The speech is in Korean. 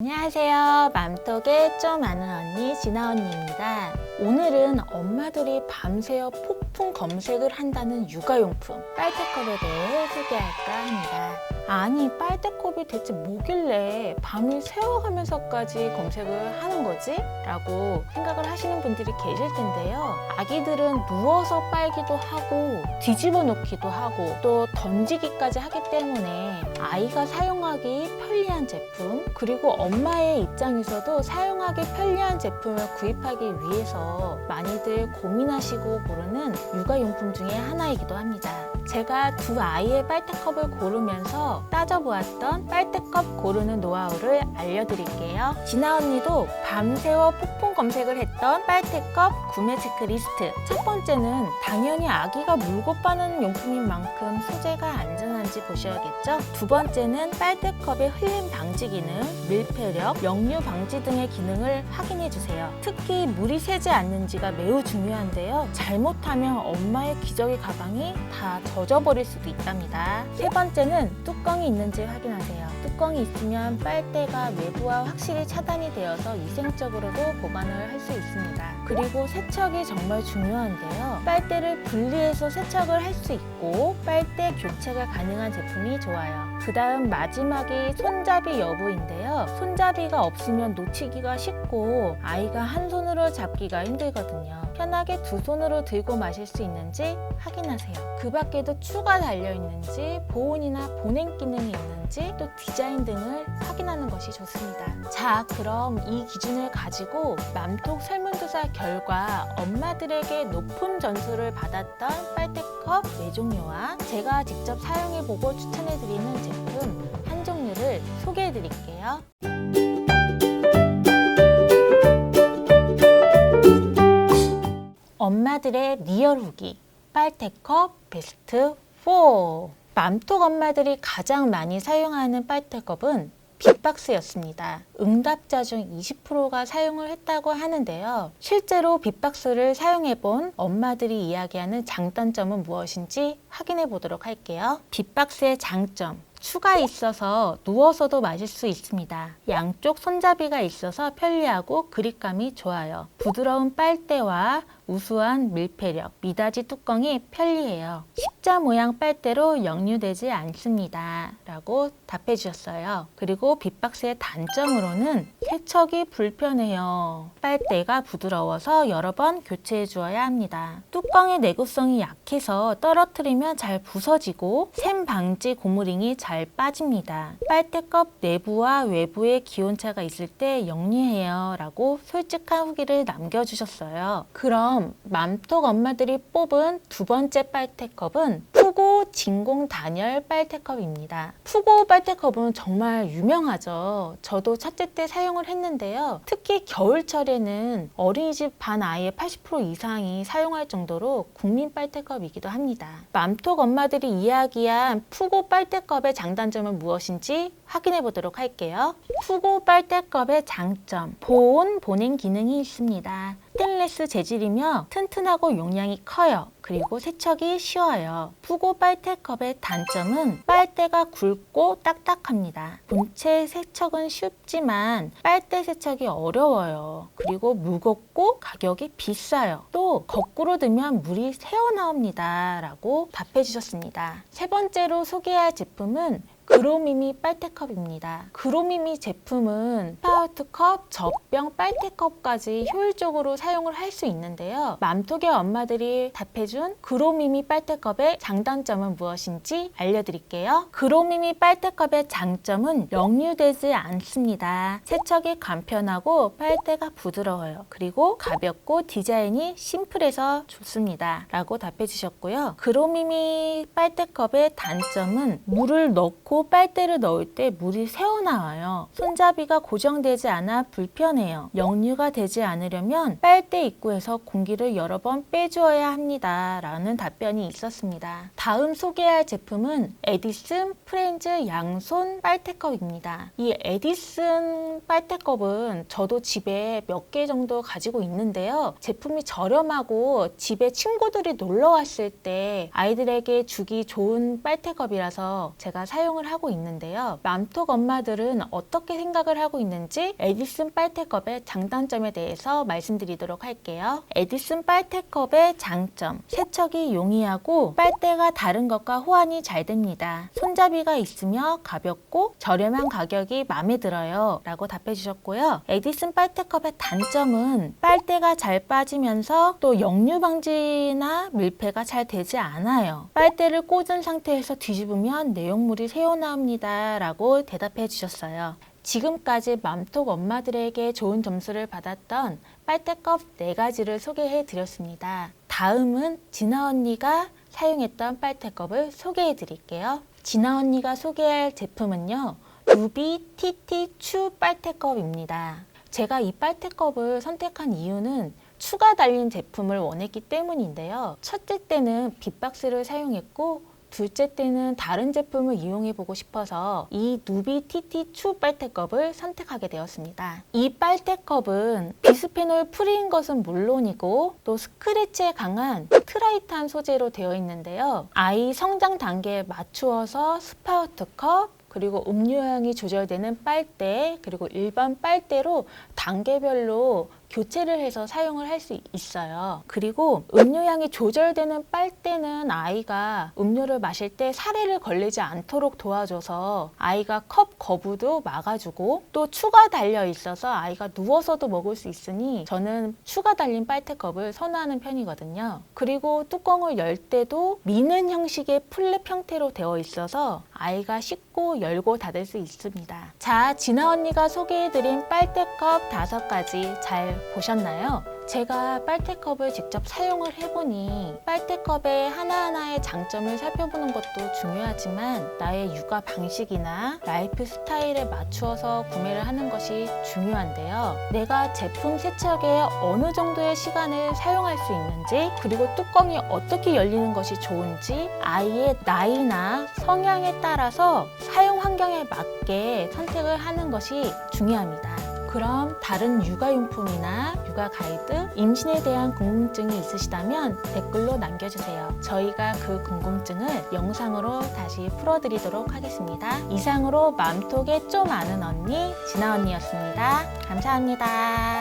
안녕하세요. 맘톡의 좀 아는 언니 진아 언니입니다. 오늘은 엄마들이 밤새워 폭풍 검색을 한다는 육아용품 빨대컵에 대해 소개할까 합니다. 아니 빨대컵이 대체 뭐길래 밤을 새워가면서까지 검색을 하는 거지? 라고 생각을 하시는 분들이 계실 텐데요. 아기들은 누워서 빨기도 하고 뒤집어 놓기도 하고 또 던지기까지 하기 때문에 아이가 사용하기 편리한 제품 그리고 엄마의 입장에서도 사용하기 편리한 제품을 구입하기 위해서 많이들 고민하시고 고르는 육아용품 중에 하나이기도 합니다. 제가 두 아이의 빨대컵을 고르면서 따져보았던 빨대컵 고르는 노하우를 알려드릴게요. 진아 언니도 밤새워 폭풍 검색을 했던 빨대컵 구매 체크리스트. 첫 번째는 당연히 아기가 물고 빠는 용품인 만큼 소재가 안전한지 보셔야겠죠. 두 번째는 빨대컵의 흘림 방지 기능, 밀폐력, 역류 방지 등의 기능을 확인해 주세요. 특히 물이 새지 않는지가 매우 중요한데요. 잘못하면 엄마의 기저귀 가방이 다 젖어 버릴 수도 있답니다. 세 번째는 뚜껑이 있는지 확인하세요. 뚜껑이 있으면 빨대가 외부와 확실히 차단이 되어서 위생적으로도 보관을 할 수 있습니다. 그리고 세척이 정말 중요한데요. 빨대를 분리해서 세척을 할 수 있고 빨대 교체가 가능한 제품이 좋아요. 그 다음 마지막이 손잡이 여부인데요. 손잡이가 없으면 놓치기가 쉽고 아이가 한 손으로 잡기가 힘들거든요. 편하게 두 손으로 들고 마실 수 있는지 확인하세요. 그 밖에도 추가 달려 있는지 보온이나 보냉 기능이 있는지 또 디자인 등을 확인하는 것이 좋습니다. 자, 그럼 이 기준을 가지고 맘톡 설문조사 결과 엄마들에게 높은 점수를 받았던 빨대컵 네 종류와 제가 직접 사용해보고 추천해드리는 제품 한 종류를 소개해드릴게요. 엄마들의 리얼 후기 빨대컵 베스트 4 맘톡 엄마들이 가장 많이 사용하는 빨대컵은 빅박스였습니다. 응답자 중 20%가 사용을 했다고 하는데요. 실제로 빅박스를 사용해본 엄마들이 이야기하는 장단점은 무엇인지 확인해 보도록 할게요. 빅박스의 장점. 추가 있어서 누워서도 마실 수 있습니다. 양쪽 손잡이가 있어서 편리하고 그립감이 좋아요. 부드러운 빨대와 우수한 밀폐력, 미닫이 뚜껑이 편리해요. 십자 모양 빨대로 역류되지 않습니다. 라고 답해 주셨어요. 그리고 빅박스의 단점으로는 세척이 불편해요. 빨대가 부드러워서 여러 번 교체해 주어야 합니다. 뚜껑의 내구성이 약해서 떨어뜨리면 잘 부서지고 샘 방지 고무링이 잘 빠집니다. 빨대컵 내부와 외부에 기온차가 있을 때 역류해요. 라고 솔직한 후기를 남겨주셨어요. 그럼 맘톡 엄마들이 뽑은 두 번째 빨대컵은 푸고 진공 단열 빨대컵입니다. 푸고 빨대컵은 정말 유명하죠. 저도 첫째 때 사용을 했는데요. 특히 겨울철에는 어린이집 반 아이의 80% 이상이 사용할 정도로 국민 빨대컵이기도 합니다. 맘톡 엄마들이 이야기한 푸고 빨대컵의 장단점은 무엇인지 확인해 보도록 할게요. 푸고 빨대컵의 장점, 보온 보냉 기능이 있습니다. 스테인레스 재질이며 튼튼하고 용량이 커요. 그리고 세척이 쉬워요. 푸고 빨대컵의 단점은 빨대가 굵고 딱딱합니다. 본체 세척은 쉽지만 빨대 세척이 어려워요. 그리고 무겁고 가격이 비싸요. 또 거꾸로 들면 물이 새어나옵니다. 라고 답해 주셨습니다. 세 번째로 소개할 제품은 그로미미 빨대컵입니다. 그로미미 제품은 파우트컵, 젖병 빨대컵까지 효율적으로 사용을 할 수 있는데요. 맘톡의 엄마들이 답해준 그로미미 빨대컵의 장단점은 무엇인지 알려드릴게요. 그로미미 빨대컵의 장점은 역류되지 않습니다. 세척이 간편하고 빨대가 부드러워요. 그리고 가볍고 디자인이 심플해서 좋습니다. 라고 답해 주셨고요. 그로미미 빨대컵의 단점은 물을 넣고 빨대를 넣을 때 물이 새어나와요. 손잡이가 고정되지 않아 불편해요. 역류가 되지 않으려면 빨대 입구에서 공기를 여러 번 빼주어야 합니다. 라는 답변이 있었습니다. 다음 소개할 제품은 에디슨 프렌즈 양손 빨대컵입니다. 이 에디슨 빨대컵은 저도 집에 몇 개 정도 가지고 있는데요. 제품이 저렴하고 집에 친구들이 놀러 왔을 때 아이들에게 주기 좋은 빨대컵이라서 제가 사용을 하고 있는데요. 맘톡 엄마들은 어떻게 생각을 하고 있는지 에디슨 빨대컵의 장단점에 대해서 말씀드리도록 할게요. 에디슨 빨대컵의 장점. 세척이 용이하고 빨대가 다른 것과 호환이 잘 됩니다. 손잡이가 있으며 가볍고 저렴한 가격이 마음에 들어요. 라고 답해 주셨고요. 에디슨 빨대컵의 단점은 빨대가 잘 빠지면서 또 역류 방지나 밀폐가 잘 되지 않아요. 빨대를 꽂은 상태에서 뒤집으면 내용물이 새어 나옵니다. 라고 대답해 주셨어요. 지금까지 맘톡 엄마들에게 좋은 점수를 받았던 빨대컵 4가지를 소개해 드렸습니다. 다음은 진아 언니가 사용했던 빨대컵을 소개해 드릴게요. 진아 언니가 소개할 제품은요. 루비 TT 추 빨대컵입니다. 제가 이 빨대컵을 선택한 이유는 추가 달린 제품을 원했기 때문인데요. 첫째 때는 빗박스를 사용했고 둘째 때는 다른 제품을 이용해 보고 싶어서 이 누비 TT 추 빨대컵을 선택하게 되었습니다. 이 빨대컵은 비스페놀 프리인 것은 물론이고 또 스크래치에 강한 트라이탄 소재로 되어 있는데요. 아이 성장 단계에 맞추어서 스파우트 컵 그리고 음료향이 조절되는 빨대 그리고 일반 빨대로 단계별로 교체를 해서 사용을 할 수 있어요. 그리고 음료향이 조절되는 빨대는 아이가 음료를 마실 때 사례를 걸리지 않도록 도와줘서 아이가 컵 거부도 막아주고 또 추가 달려 있어서 아이가 누워서도 먹을 수 있으니 저는 추가 달린 빨대컵을 선호하는 편이거든요. 그리고 뚜껑을 열 때도 미는 형식의 플랩 형태로 되어 있어서 아이가 쉽고 열고 닫을 수 있습니다. 자, 진아 언니가 소개해드린 빨대컵 다섯 가지 잘 보셨나요? 제가 빨대컵을 직접 사용을 해보니 빨대컵의 하나하나의 장점을 살펴보는 것도 중요하지만 나의 육아 방식이나 라이프 스타일에 맞추어서 구매를 하는 것이 중요한데요. 내가 제품 세척에 어느 정도의 시간을 사용할 수 있는지 그리고 뚜껑이 어떻게 열리는 것이 좋은지 아이의 나이나 성향에 따라서 사용 환경에 맞게 선택을 하는 것이 중요합니다. 그럼 다른 육아용품이나 육아 가이드, 임신에 대한 궁금증이 있으시다면 댓글로 남겨주세요. 저희가 그 궁금증을 영상으로 다시 풀어드리도록 하겠습니다. 이상으로 맘톡에 좀 아는 언니, 진아 언니였습니다. 감사합니다.